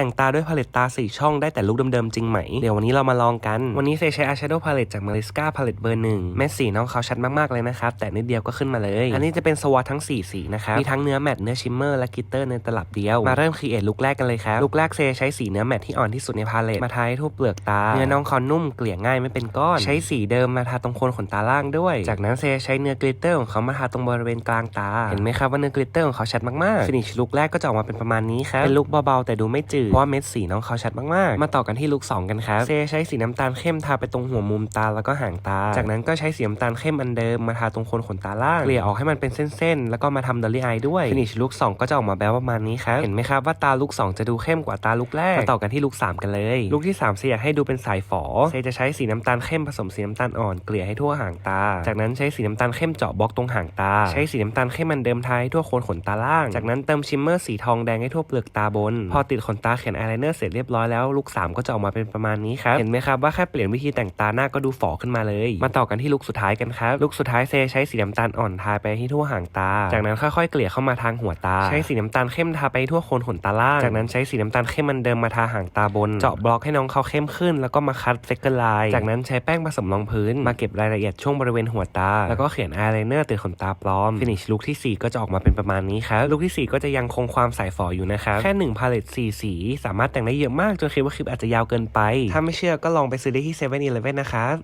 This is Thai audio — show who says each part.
Speaker 1: แต่งตาด้วยพาเลตตา 4 ช่องได้แต่ลุคเดิมๆจริงไหม เดี๋ยววันนี้เรามาลองกัน วันนี้เซใช้ eyeshadow palette จาก Mariska palette เบอร์หนึ่งเม็ดสีน้องเขาชัดมากๆเลยนะครับ แต่นิดเดียวก็ขึ้นมาเลย อันนี้จะเป็นสวอตทั้ง 4 สีนะครับ มีทั้งเนื้อแมตต์เนื้อชิมเมอร์และกิตเตอร์ในตลับเดียว มาเริ่มครีเอทลุคแรกกันเลยครับ ลุคแรกเซใช้สีเนื้อแมตต์ที่อ่อนที่สุดในพาเลตมาทาให้ทั่วเปลือกตา เนื้อน้องเขานุ่มเกลี่ยง่ายไม่เป็นก้อน ใช้สีเดิมมาทาตรงโคนขนตาล่างด้วย จากนั้นเซใช้เนื้อกลิตเตอร์ของเขามาทาตรงบริเวณกลางตา เห็นไหมครับว่าเนื้อกลิตเตอร์ของเขาชัดมากๆฟินิชลุคแรกก็จะออกมาเป็นประมาณนี้ครับเป็นลุคเบาๆแต่ดูไม่จืดเพราะว่าเม็ดสีน้องเขาชัดมากๆ มาต่อกันที่ลุค2กันครับเซใช้สีน้ำตาลเข้มทาไปตรงหัวมุมตาแล้วก็หางตา จากนั้นก็ใช้สีน้ำตาลเข้มอันเดิมมาทาตรงโคนขนตาล่างเกลี่ยออกให้มันเป็นเส้นๆแล้วก็มาทำดอลลี่อายด้วยฟินิชลุค2ก็จะออกมาแบบประมาณนี้ครับเห็นไหมครับว่าตาลุค2จะดูเข้มกว่าตาลุคแรกมาต่อกันที่ลุค3กันเลยลุคที่3เซอยากให้ดูเป็นสายฝอเซจะใช้สีน้ำตาลเข้มผสมสีน้ำตาลอ่อนเกลี่ยให้ทั่วหางตา จากนั้นใช้สีน้ำตาลเข้มเจาะบล็อกตรงหางตา ใช้สีน้ำตาลเข้มมันเดิมทาให้ทั่วโคนขนตาล่าง จากนั้นเติมชิมเมอร์สีทองแดงให้ทั่วเปลือกตาบน พอติดขนตาเขียนอายไลเนอร์เสร็จเรียบร้อยแล้วลุค3ก็จะออกมาเป็นประมาณนี้ครับ เห็นไหมครับว่าแค่เปลี่ยนวิธีแต่งตาหน้าก็ดูฝอขึ้นมาเลย มาต่อกันที่ลุคสุดท้ายกันครับ ลุคสุดท้ายเซใช้สีน้ำตาลอ่อนทาไปที่ทั่วหางตา จากนั้นค่อยๆเกลี่ยเข้ามาทางหัวตา ใช้สีน้ำตาลเข้มทาไปทั่วโคนขนตาล่าง จากนั้นใช้สีน้ำตาลเข้มมันเดิมมาทาหางตาบน เจาะบล็อกให้น้องเขาเข้มขึ้น แล้วก็มาคัดเซกเกอร์ไลน์ จากนั้นใช้แป้งผสมรองพื้น มาเก็บรายละเอียดช่วงบริเวณหัวตา แล้วก็เขียนอายไลเนอร์ติดขนตาปลอม ฟินิชลุคที่ 4 ก็จะออกมาเป็นประมาณนี้ครับ ลุคที่ 4 ก็จะยังคงความใสฝออยู่นะครับ แค่1พาเลต4สีสามารถแต่งได้เยอะมากจนคิดว่าคลิปอาจจะยาวเกินไป ถ้าไม่เชื่อก็ลองไปซื้อได้ที่เซเว่นอีเลฟเว่นะครับ